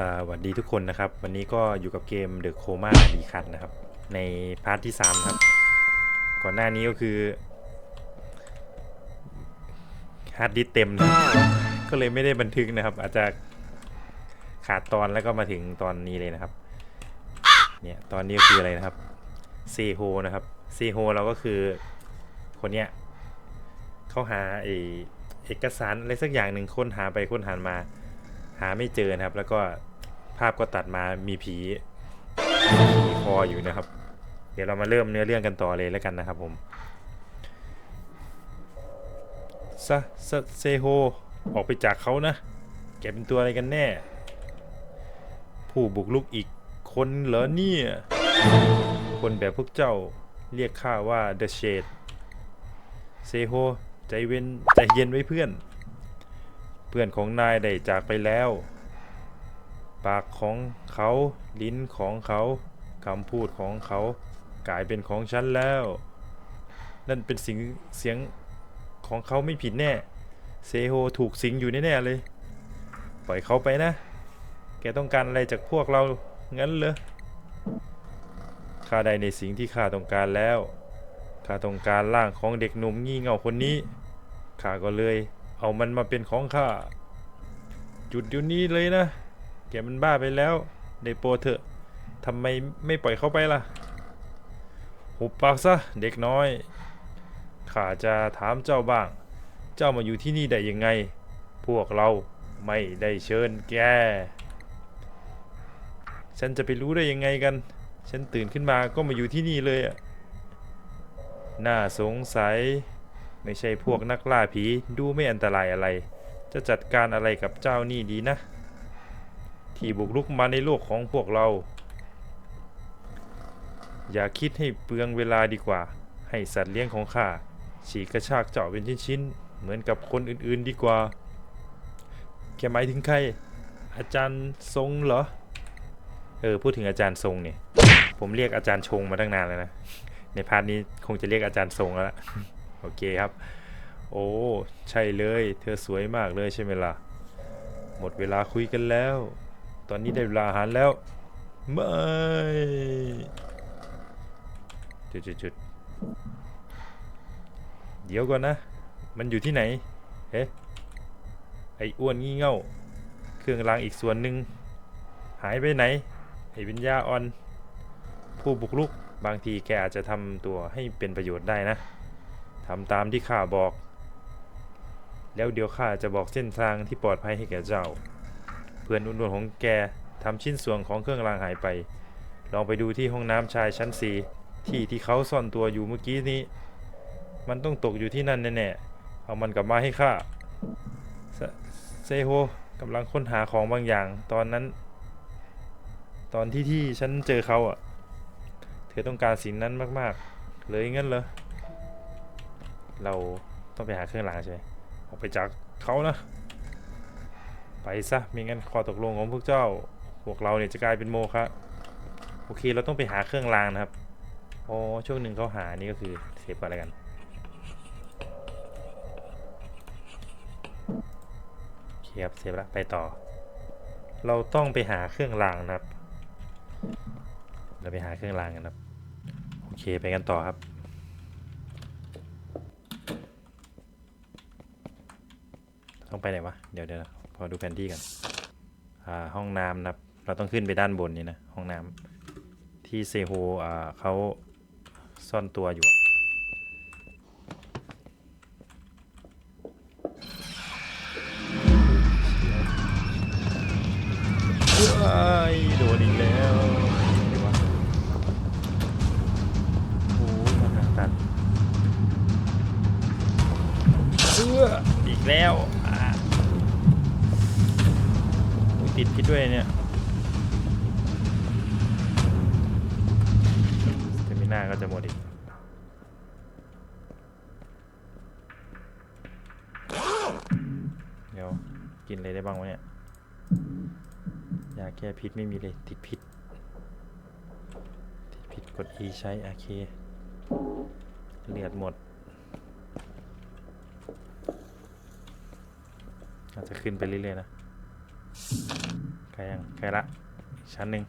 สวัสดีทุกคนนะครับ วันนี้ก็อยู่กับเกม The Coma d ีคันนะครับ ในพาร์ทที่ 3 ครับ ก่อนหน้านี้ก็คือฮาร์ดดิสเต็มนะก็เลยไม่ได้บันทึกนะครับ อาจจะขาดตอนแล้วก็มาถึงตอนนี้เลยนะครับ เนี่ยตอนนี้คืออะไรนะครับเซโฮนะครับเซโฮเราก็คือคนเนี้ยเขาหาเอกสารอะไรสักอย่างหนึ่งค้นหาไปค้นหามา หาไม่เจอนะครับ แล้วก็ภาพก็ตัดมามีผีผีคออยู่นะครับ เดี๋ยวเรามาเริ่มเนื้อเรื่องกันต่อเลยแล้วกันนะครับผมซะซะเซโฮออกไปจากเขานะ แกเป็นตัวอะไรกันแน่ ผู้บุกลุกอีกคนเหรอเนี่ย คนแบบพวกเจ้าเรียกข้าว่า The Shade เซโฮใจเว้นใจเย็นไว้เพื่อน พื่อนของนายได้จากไปแล้ว ปากของเขาลิ้นของเขาคำพูดของเขากลายเป็นของฉันแล้ว นั่นเป็นสียงเสียงของเขาไม่ผิดแน่ เซโฮถูกสิงอยู่แน่ๆเลย ปล่อยเขาไปนะ แกต้องการอะไรจากพวกเรางั้นเหรอข้าได้ในสิ่งที่ข้าต้องการแล้ว ข้าต้องการร่างของเด็กหนุ่มงี่เง่าคนนี้ ข้าก็เลย เอามันมาเป็นของข้า จุดเดี๋ยวนี้เลยนะ แกมันบ้าไปแล้วได้โปรเถอะทำไมไม่ปล่อยเขาไปล่ะ หุบปากซะเด็กน้อย ข้าจะถามเจ้าบ้าง เจ้ามาอยู่ที่นี่ได้ยังไง พวกเราไม่ได้เชิญแก ฉันจะไปรู้ได้ยังไงกัน ฉันตื่นขึ้นมาก็มาอยู่ที่นี่เลยอะน่าสงสัย ไม่ใช่พวกนักล่าผีดูไม่อันตรายอะไร จะจัดการอะไรกับเจ้านี่ดีนะ ที่บุกรุกมาในโลกของพวกเรา อย่าคิดให้เปลืองเวลาดีกว่า ให้สัตว์เลี้ยงของข้าฉีกกระชากเจาะเป็นชิ้นๆ เหมือนกับคนอื่นๆดีกว่า แกหมายถึงใคร อาจารย์ทรงเหรอ เออ พูดถึงอาจารย์ทรงเนี่ย ผมเรียกอาจารย์ชงมาตั้งนานแล้วนะ ในพาร์ทนี้คงจะเรียกอาจารย์ทรงแล้วล่ะ โอเคครับ โอ้ใช่เลย เธอสวยมากเลยใช่ไหมล่ะ หมดเวลาคุยกันแล้ว ตอนนี้ได้เวลาอาหารแล้ว ไม่จุดจุดจุดเดี๋ยวก่อนนะ มันอยู่ที่ไหนเอ๊ะไอ้อ้วนงี่เง่า เครื่องรางอีกส่วนหนึ่งหายไปไหน ไอ้วิญญาอ่อน ผู้บุกรุกบางทีแกอาจจะทำตัวให้เป็นประโยชน์ได้นะ ทำตามที่ข้าบอก แล้วเดี๋ยวข้าจะบอกเส้นทางที่ปลอดภัยให้แก่เจ้า เพื่อนอุ่นๆของแกทำชิ้นส่วนของเครื่องรางหายไป ลองไปดูที่ห้องน้ำชายชั้นสีที่ที่เขาซ่อนตัวอยู่เมื่อกี้นี้ มันต้องตกอยู่ที่นั่นแน่ๆ เอามันกลับมาให้ข้าเซเซโฮกำลังค้นหาของบางอย่าง ตอนนั้น ตอนที่ที่ฉันเจอเขาอะ เธอต้องการสิ่งนั้นมาก ๆ เลยงั้นเหรอ เราต้องไปหาเครื่องรางใช่ไหมออกไปจากเขานะ ไปซะม่งั้นข้อตกลงของพวกเจ้าพวกเราเนี่ยจะกลายเป็นโมฆะโอเคเราต้องไปหาเครื่องรางนะครับอ๋อช่วงหนึ่งเขาหานี่ก็คือเซฟอะไรกันโอเคครับเซฟล้วไปต่อ เราต้องไปหาเครื่องรางนะครับเราไปหาเครื่องรางกันครับโอเคไปกันต่อครับ ต้อง ไปไหนวะ เดี๋ยวเดี๋ยวพอดูแผนที่กันอ่าห้องน้ำนะครับ เราต้องขึ้นไปด้านบนนี่นะห้องน้ำที่เซโฮอ่าเขาซ่อนตัวอยู่อะว้ายโดนอีกแล้วไหนวะโอ้ยมันตันเอื้ออีกแล้ว คิดพิษด้วยเนี่ยเตมิน่าก็จะหมดอีกเดี๋ยวกินอะไรได้บ้างวะเนี่ยยาแก้พิษไม่มีเลยติดพิษติดพิษกด E ใช้โอเคเลือดหมด อาจจะขึ้นไปเรื่อยๆนะ ใกล้ยังใกล้ละ ชั้นหนึ่ง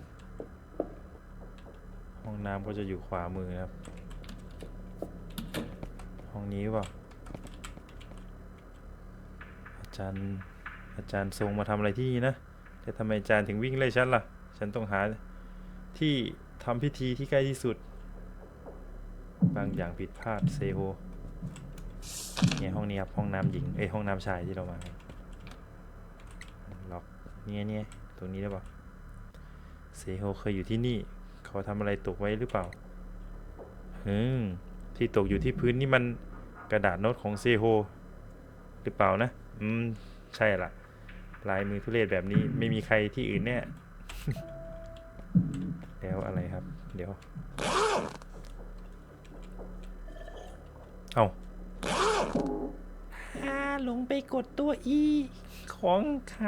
ห้องน้ำก็จะอยู่ขวามือนะครับ ห้องนี้หรือเปล่าอาจารย์อาจารย์ทรงมาทำอะไรที่นี่นะแต่ทำไมอาจารย์ถึงวิ่งไล่ฉันล่ะ ฉันต้องหาที่ทำพิธีที่ใกล้ที่สุด บางอย่างผิดพลาดเซโฮเนี่ยห้องนี้ครับห้องน้ำหญิงเอ้ยห้องน้ำชายที่เรามา เนี่ยเนี่ยตรงนี้ได้ปะเซโฮเคยอยู่ที่นี่ เขาทำอะไรตกไว้หรือเปล่าอืมที่ตกอยู่ที่พื้นนี่มันกระดาษโน้ตของเซโฮหรือเปล่านะ อืม ใช่ละลายมือทุเรศแบบนี้ไม่มีใครที่อื่นแน่แล้วอะไรครับ เดี๋ยว เอาอาหลงไปกดตัวอีของใคร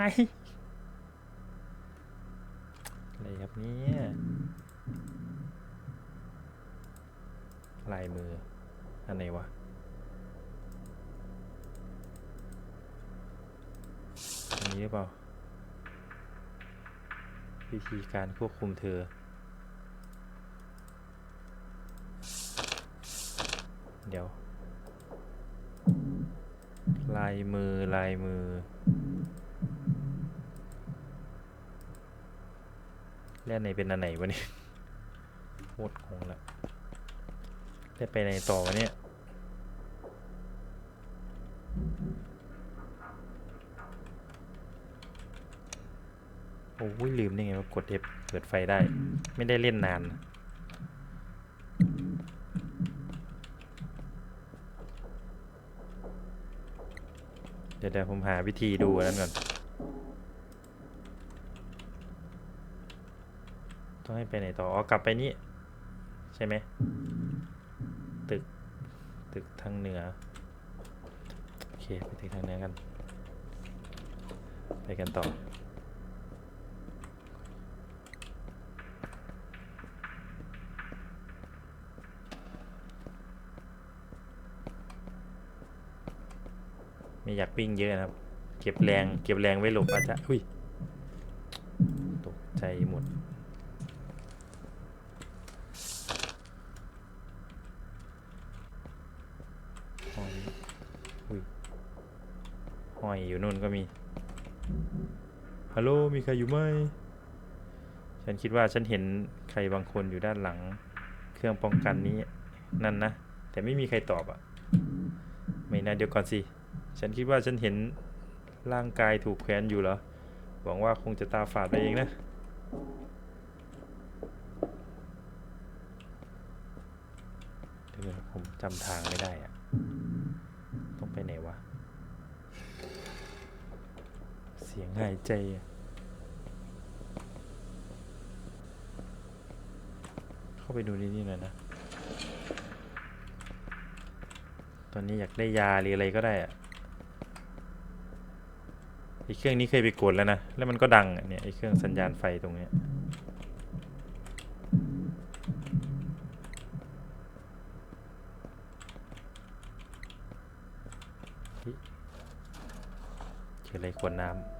อะไรครับเนี่ยลายมืออันไหนวะอันนี้หรือเปล่า วิธีการควบคุมเธอ เดี๋ยว ลายมือลายมือ แล้วอันไหนเป็นอันไหนวะเนี่ยโคตรงงละได้ไปไหนต่อวะเนี่ยโอ้ยลืมได้ไงว่ากด F เปิดไฟได้ ไม่ได้เล่นนาน เดี๋ยวเดี๋ยวผมหาวิธีดูนั้นก่อน ต้องให้ไปไหนต่ออ๋อกลับไปนี่ใช่ไหมตึก ตึกทางเหนือ โอเค ไปตึกทางเหนือกัน ไปกันต่อไม่อยากปิ้งเยอะนะครับ เก็บแรง เก็บแรงไว้หลบอาจจะอุ้ย ตกใจหมด ห้อยอุ้ยห้ อยู่นู่นก็มี ฮัลโหล มีใครอยู่ไหม ฉันคิดว่าฉันเห็นใครบางคนอยู่ด้านหลัง เครื่องป้องกันนี้นั่นนะ แต่ไม่มีใครตอบอะ่ะ ไม่นะเดี๋ยวก่อนสิ ฉันคิดว่าฉันเห็นร่างกายถูกแขวนอยู่เหรอ หวังว่าคงจะตาฝาดไปเองนะเดี๋ยวผมจำทางไม่ได้อะต้องไปไหนวะ เสียงหายใจเข้าไปดูนี่นี่หน่อยนะ ตอนนี้อยากได้ยาหรืออะไรก็ได้อะไอเครื่องนี้เคยไปกดแล้วนะ แล้วมันก็ดังอะเนี่ยไอเครื่องสัญญาณไฟตรงเนี้ยเฮ้ยเจออะไรขวดน้ำ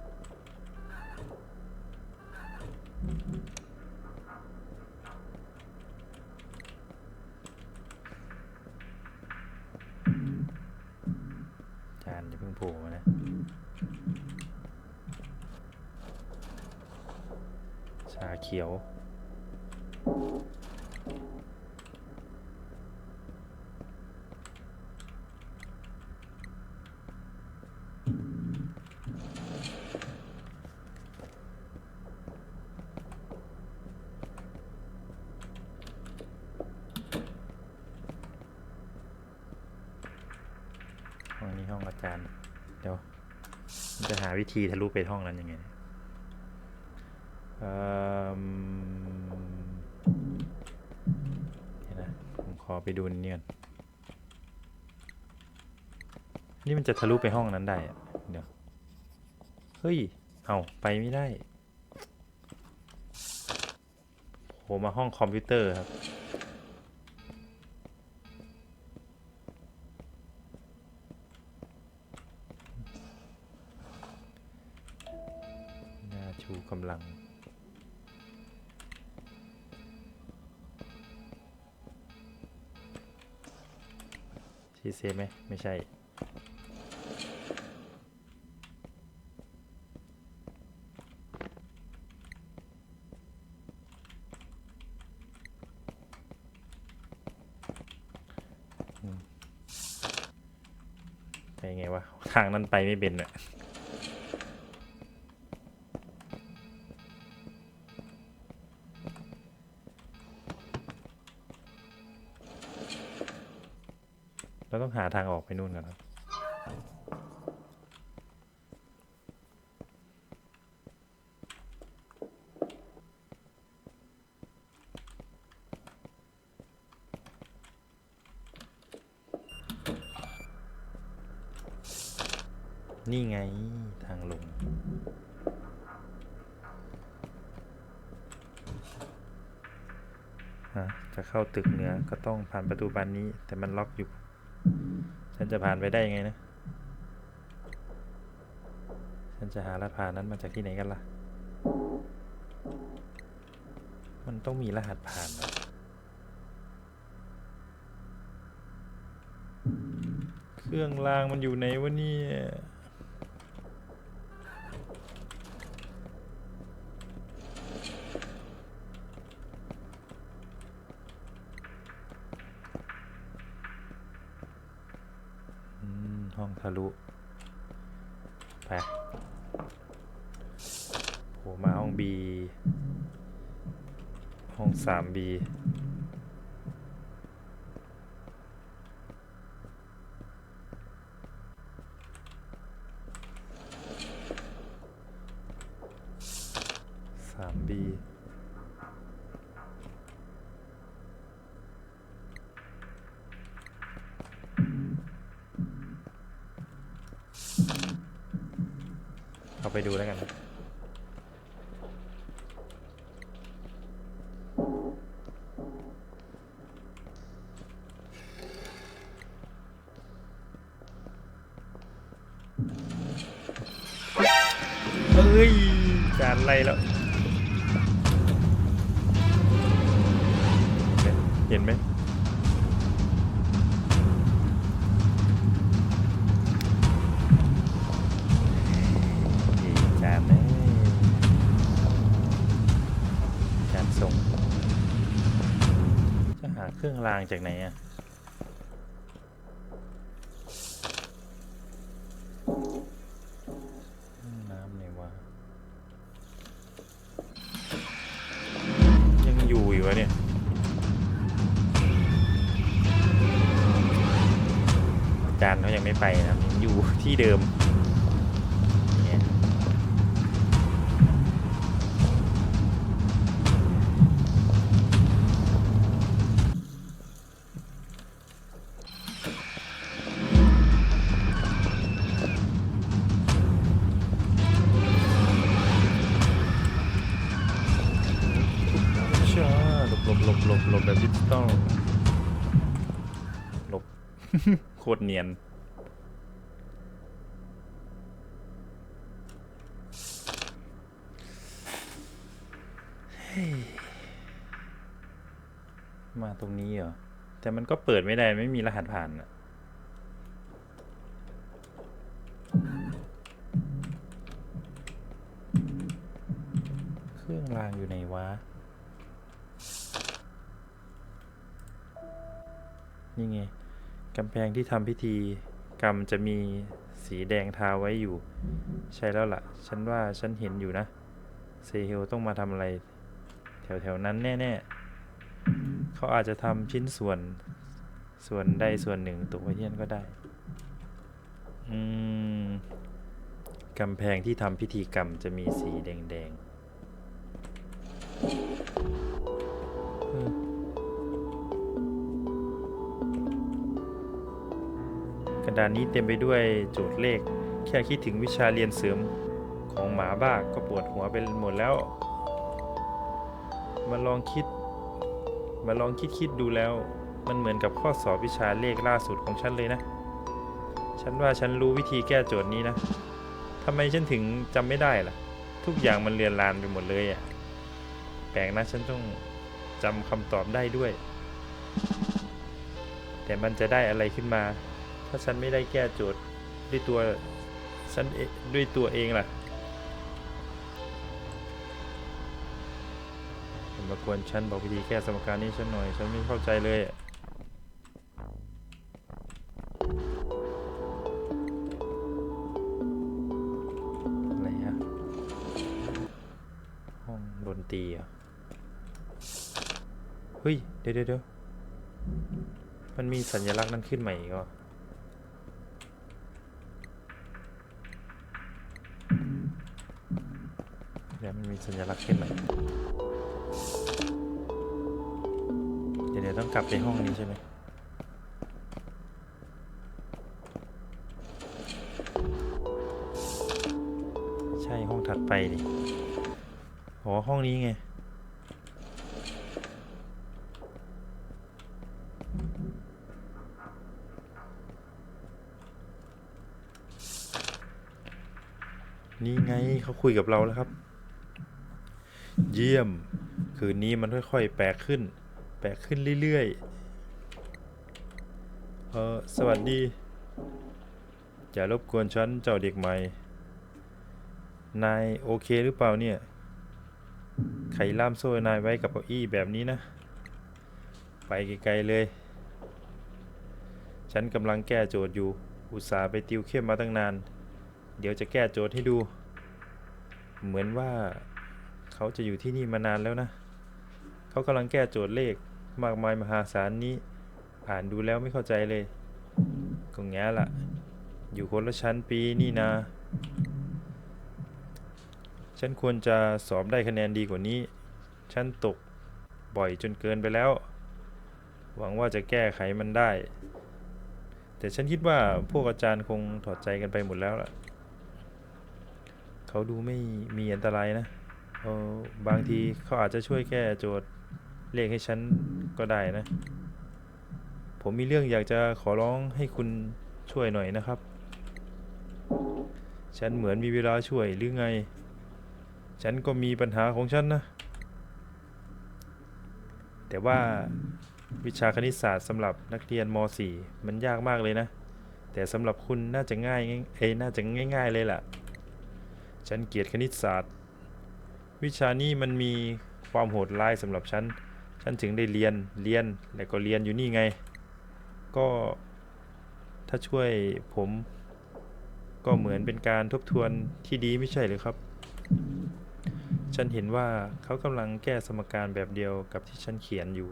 จานอย่าเพิ่งโผล่มานะชาเขียว ห้องนี้ห้องอาจารย์ เดี๋ยวมันจะหา วิธีทะลุไปห้องนั้นยังไงเอ่อนะผมขอไปดูนี่ก่อนนี่มันจะทะลุไปห้องนั้นได้อะเดี๋ยวเฮ้ย เอาไปไม่ได้โผล่มาห้องคอมพิวเตอร์ครับ เซฟไหมไม่ใช่ไปไงวะทางนั้นไปไม่เป็นอะ ต้องหาทางออกไปนู่นก่อนครับนี่ไงทางลง จะเข้าตึกเหนือก็ต้องผ่านประตูบานนี้ แต่มันล็อกอยู่ จะผ่านไปได้ยังไงนะ ฉันจะหารหัสผ่านนั้นมาจากที่ไหนกันล่ะ มันต้องมีรหัสผ่านนะเครื่องรางมันอยู่ไหนวะเนี่ย อืม ห้องทะลุ ไปโผล่มาห้องบี ห้องสามบีเข้าไปดูแล้วกัน ไรแล้ว เห็นไหมเฮ้ยจานเลยจานส่งจะหาเครื่องรางจากไหนอะห้องน้ำไหนวะ วะเนี่ยจานเขายังไม่ไปนะครับยังอยู่ที่เดิม มาตรงนี้เหรอ แต่มันก็เปิดไม่ได้ไม่มีรหัสผ่านอะเครื่องรางอยู่ไหนวะ นี่ไงกำแพงที่ทำพิธีกรรมจะมีสีแดงทาไว้อยู่ ใช่แล้วล่ะ ฉันว่าฉันเห็นอยู่นะ เซเฮลต้องมาทำอะไร แถวๆนั้นแน่ ๆ เขาอาจจะทำชิ้นส่วน ส่วนใดส่วนหนึ่งตกไว้ที่นั่นก็ได้อืมกำแพงที่ทำพิธีกรรมจะมีสีแดงๆกระดานนี้เต็มไปด้วยโจทย์เลข แค่คิดถึงวิชาเรียนเสริมของหมาบ้าก็ปวดหัวไปหมดแล้ว มาลองคิด มาลองคิดคิดดูแล้ว มันเหมือนกับข้อสอบวิชาเลขล่าสุดของฉันเลยนะ ฉันว่าฉันรู้วิธีแก้โจทย์นี้นะทำไมฉันถึงจำไม่ได้ล่ะ ทุกอย่างมันเลือนลานไปหมดเลยอะ่ะแปลกนะฉันต้องจำคำตอบได้ด้วย แต่มันจะได้อะไรขึ้นมา ถ้าฉันไม่ได้แก้โจทย์ด้วยตัวฉันด้วยตัวเองล่ะ มากวนฉันบอกวิธีแก้สมการนี้ฉันหน่อย ฉันไม่เข้าใจเลยอะอะไรฮะห้องดนตรีเหรอะเฮ้ยเดี๋ยวเดี๋ยวเดี๋ยวมันมีสัญลักษณ์นั้นขึ้นใหม่อีกเหรอเดี๋ยวมันมีสัญลักษณ์ขึ้นใหม่ ต้องกลับไปห้องนี้ใช่ไหมใช่ห้องถัดไปดิอ๋อห้องนี้ไงนี่ไงเขาคุยกับเราแล้วครับ เยี่ยม คืนนี้มันค่อยๆ แปลกขึ้น แปลกขึ้นเรื่อยๆ เออสวัสดี อย่ารบกวนฉันเจ้าเด็กใหม่ นายโอเคหรือเปล่าเนี่ยใครล่ามโซ่นายไว้กับเก้าอี้แบบนี้นะ ไปไกลๆเลย ฉันกำลังแก้โจทย์อยู่ อุตส่าห์ไปติวเข้มมาตั้งนาน เดี๋ยวจะแก้โจทย์ให้ดู เหมือนว่าเขาจะอยู่ที่นี่มานานแล้วนะ เขากำลังแก้โจทย์เลข มากมายมหาศาลนี้ อ่านดูแล้วไม่เข้าใจเลย ก็แง่ละอยู่คนละชั้นปีนี่นา ฉันควรจะสอบได้คะแนนดีกว่านี้ ฉันตกบ่อยจนเกินไปแล้ว หวังว่าจะแก้ไขมันได้ แต่ฉันคิดว่าพวกอาจารย์คงถอดใจกันไปหมดแล้วล่ะ เขาดูไม่มีอันตรายนะเออบางทีเขาอาจจะช่วยแก้โจทย์ เลขให้ฉันก็ได้นะ ผมมีเรื่องอยากจะขอร้องให้คุณช่วยหน่อยนะครับ ฉันเหมือนมีเวลาช่วยหรือไง ฉันก็มีปัญหาของฉันนะ แต่ว่าวิชาคณิตศาสตร์สำหรับนักเรียนม .4 มันยากมากเลยนะ แต่สำหรับคุณน่าจะง่ายง่ายเอ้ยน่าจะง่าย ๆเลยล่ะ ฉันเกลียดคณิตศาสตร์ วิชานี้มันมีความโหดร้ายสำหรับฉัน ฉันถึงได้เรียนเรียนแล้วก็เรียนอยู่นี่ไง ก็ถ้าช่วยผม ก็เหมือนเป็นการทบทวนที่ดีไม่ใช่หรือครับ ฉันเห็นว่าเขากำลังแก้สมการแบบเดียวกับที่ฉันเขียนอยู่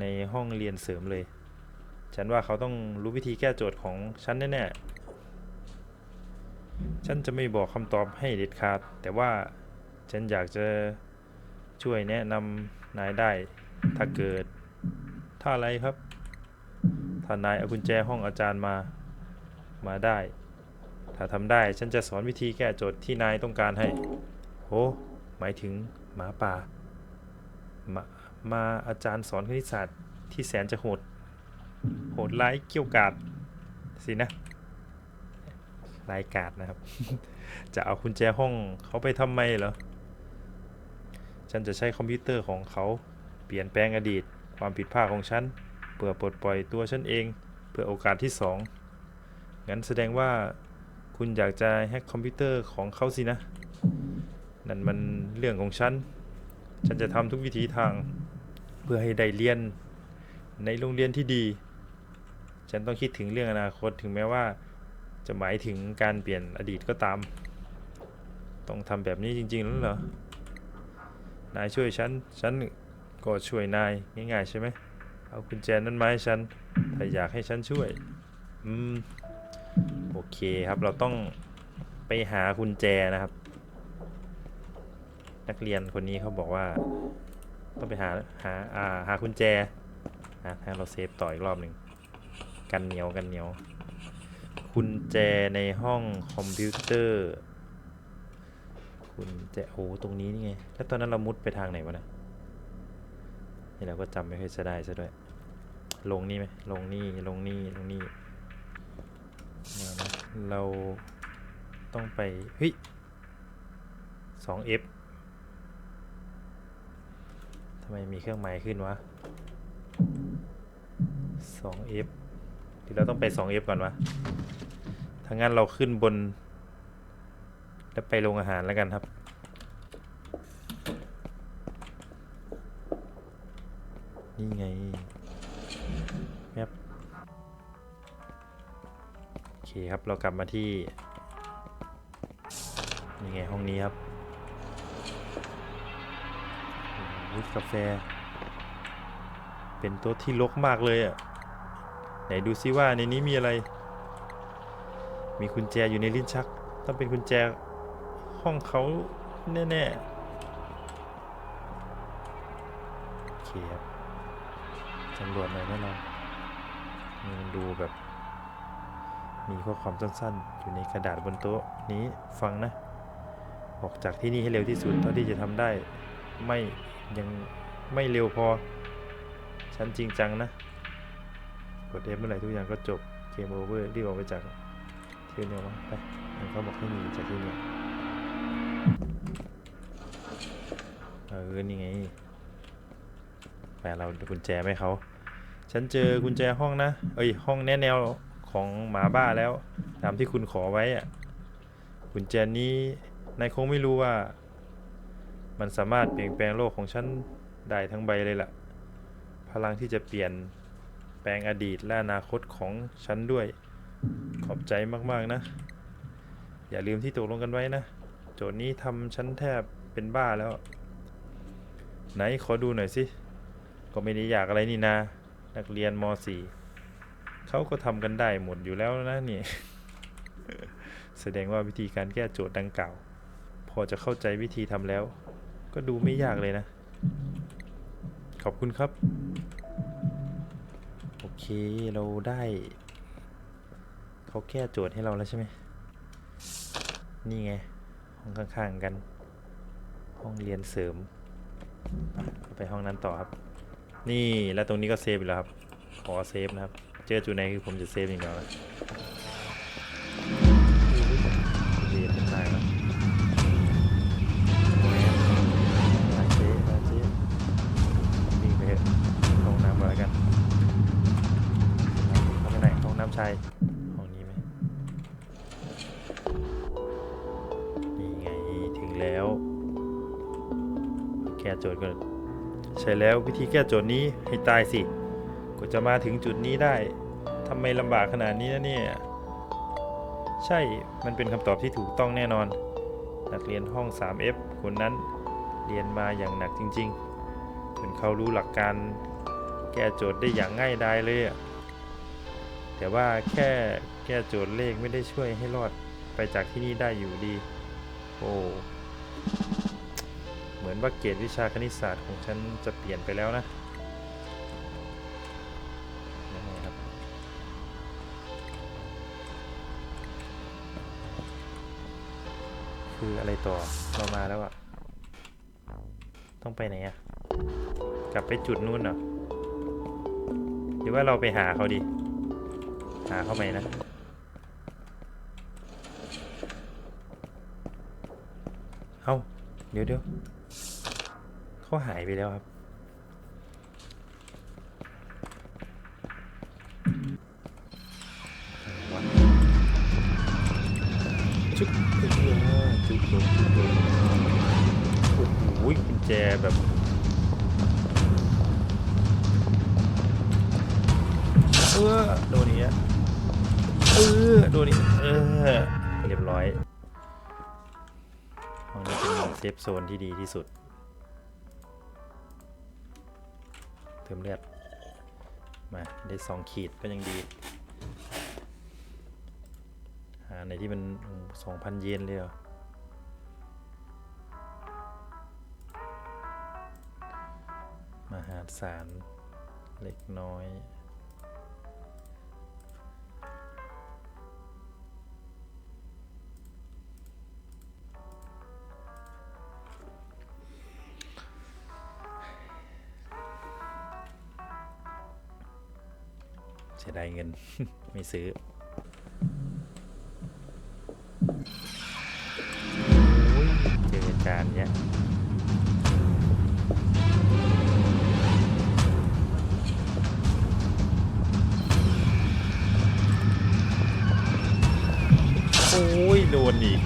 ในห้องเรียนเสริมเลย ฉันว่าเขาต้องรู้วิธีแก้โจทย์ของฉันแน่ๆฉันจะไม่บอกคำตอบให้เด็ดขาด แต่ว่าฉันอยากจะช่วยแนะนำ นายได้ถ้าเกิด ถ้าอะไรครับ ถ้านายเอากุญแจห้องอาจารย์มา มาได้ ถ้าทำได้ฉันจะสอนวิธีแก้โจทย์ที่นายต้องการให้โหหมายถึงหมาป่ามามาอาจารย์สอนคณิตศาสตร์ที่แสนจะโหด โหดร้ายเกี่ยวกาดสินะรายกาดนะครับ จะเอากุญแจห้องเขาไปทำไมเหรอ ฉันจะใช้คอมพิวเตอร์ของเขาเปลี่ยนแปลงอดีต ความผิดพลาดของฉันเพื่อปลดปล่อยตัวฉันเอง เพื่อโอกาสที่สองงั้นแสดงว่าคุณอยากจะแฮกคอมพิวเตอร์ของเขาสินะ นั่นมันเรื่องของฉัน ฉันจะทำทุกวิธีทาง เพื่อให้ได้เรียนในโรงเรียนที่ดี ฉันต้องคิดถึงเรื่องอนาคตถึงแม้ว่า จะหมายถึงการเปลี่ยนอดีตก็ตาม ต้องทำแบบนี้จริงๆแล้วเหรอ นายช่วยฉัน ฉันก็ช่วยนายง่ายๆใช่ไหม เอากุญแจนั้นมาให้ฉัน ถ้าอยากให้ฉันช่วย อืม โอเคครับเราต้องไปหากุญแจนะครับ นักเรียนคนนี้เขาบอกว่า ต้องไปหาหาอ่าหากุญแจอะให้เราเซฟต่ออีกรอบหนึ่งกันเหนียวกันเหนียวกุญแจในห้องคอมพิวเตอร์ กุญแจโอ้ตรงนี้นี่ไง แล้วตอนนั้นเรามุดไปทางไหนวะเนะนี่เราก็จำไม่ค่อยจะได้ซะด้วย ลงนี่ไหมลงนี่ ลงนี่ ลงนี่เดี๋ยนะเราต้องไปเฮ้ย 2F ทำไมมีเครื่องหมายขึ้นวะ 2F หรือเราต้องไป 2F ก่อนวะถ้างั้นเราขึ้นบน แล้วไปโรงอาหารแล้วกันครับ นี่ไงแป๊บโอเคครับเรากลับมาที่นี่ไงห้องนี้ครับวุฒกาแฟ เป็นโต๊ะที่รกมากเลยอะ ไหนดูซิว่าในนี้มีอะไร มีกุญแจอยู่ในลิ้นชัก ต้องเป็นกุญแจ ห้องเขาแน่ๆโอเคครับสำรวจหน่อยแน่นอนมันดูแบบ มีข้อความสั้นๆ อยู่ในกระดาษบนโต๊ะนี้ฟังนะ ออกจากที่นี่ให้เร็วที่สุดเท่าที่จะทำได้ ไม่ยังไม่เร็วพอ ฉันจริงจังนะกดเอฟเมื่อไหร่ทุกอย่างก็จบเกมโอเวอร์รีบออกไปจากที่นี่วะไปมันเขาบอกให้หนีจากที่นี่ ออนี่ไงไปเรากุญแจไหมเขา ฉันเจอกุญแจห้องนะ เอ้ยห้องแนแนวของหมาบ้าแล้ว ตามที่คุณขอไว้อะกุญแจนี้นายคงไม่รู้ว่า มันสามารถเปลี่ยนแปลงโลกของฉันได้ทั้งใบเลยล่ะ พลังที่จะเปลี่ยนแปลงอดีตและอนาคตของฉันด้วย ขอบใจมากๆนะ อย่าลืมที่ตกลงกันไว้นะ โจทย์นี้ทำฉันแทบเป็นบ้าแล้ว ไหนขอดูหน่อยสิ ก็ไม่ได้อยากอะไรนี่นา นักเรียนม .4 เขาก็ทำกันได้หมดอยู่แล้วนะนี่ แสดงว่าวิธีการแก้โจทย์ดังกล่าว พอจะเข้าใจวิธีทำแล้ว ก็ดูไม่ยากเลยนะ ขอบคุณครับ โอเคเราได้ เขาแก้โจทย์ให้เราแล้วใช่ไหม นี่ไง ห้องข้างๆกัน ห้องเรียนเสริม ไปห้องนั้นต่อครับ นี่แล้วตรงนี้ก็เซฟอีกแล้วครับ ขอเซฟนะครับ เจอจุดไหนคือผมจะเซฟอย่างเดียว โจทย์ก่อนใช่แล้ววิธีแก้โจทย์นี้ให้ตายสิกว่าจะมาถึงจุดนี้ได้ทำไมลำบากขนาดนี้นะเนี่ยใช่มันเป็นคำตอบที่ถูกต้องแน่นอน นักเรียนห้อง 3F คนนั้นเรียนมาอย่างหนักจริงๆจนเขารู้หลักการแก้โจทย์ได้อย่างง่ายดายเลยแต่ว่าแค่แก้โจทย์เลขไม่ได้ช่วยให้รอดไปจากที่นี่ได้อยู่ดี โอ้ เหมือนว่าเกรดวิชาคณิตศาสตร์ของฉันจะเปลี่ยนไปแล้วนะครับคืออะไรต่อเรามาแล้วอะต้องไปไหนอะกลับไปจุดนู้นเหรอหรือว่าเราไปหาเขาดี หาเขาไหมนะเอาเดี๋ยวเดี๋ยว เขาหายไปแล้วครับ ชุบเออจุบลงจุบลงโอ้โหกุญแจแบบเออโดนนี้เออโดนนี้เออเรียบร้อยห้องนี้เป็นเซฟโซนที่ดีที่สุด เติมเลือด มาได้สองขีดก็ยังดี หาไหนที่มันสองพันเยนเลยเหรอมหาสารเล็กน้อย ได้เงิน ไม่ซื้อ เจอจารเนี้ยโอ้ย โดนอีก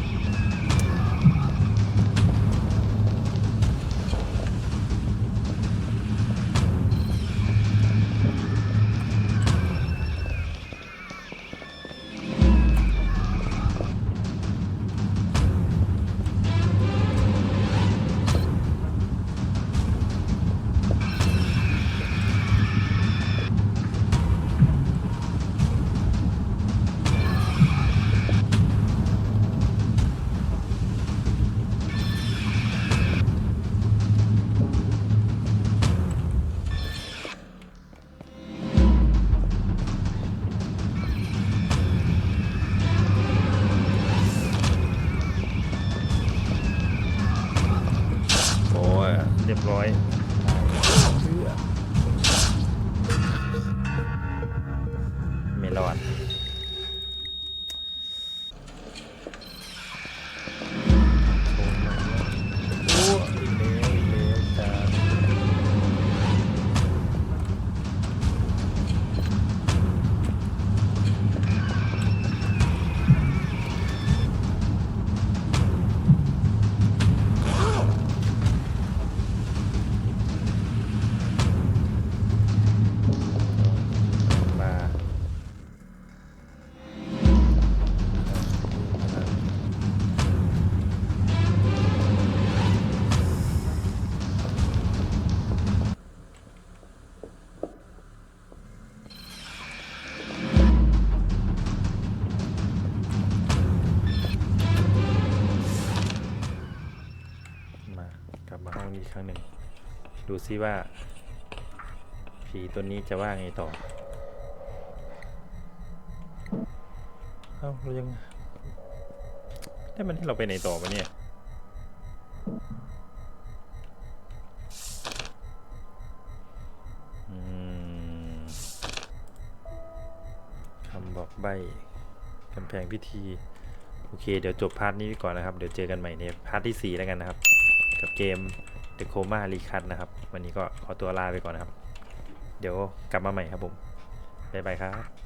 เรียบร้อย ดูซิว่า ผีตัวนี้จะว่าไงต่อ เอ้าเรายังได้มันให้เราไปไหนต่อปะเนี่ยคำบอกใบกำแพงพิธี โอเค เดี๋ยวจบพาร์ทนี้ก่อนนะครับ เดี๋ยวเจอกันใหม่ในพาร์ทที่ 4 แล้วกันนะครับ กับเกม The Coma Recut นะครับ วันนี้ก็ขอตัวลาไปก่อนนะครับ เดี๋ยวกลับมาใหม่ครับผม บ๊ายบายครับ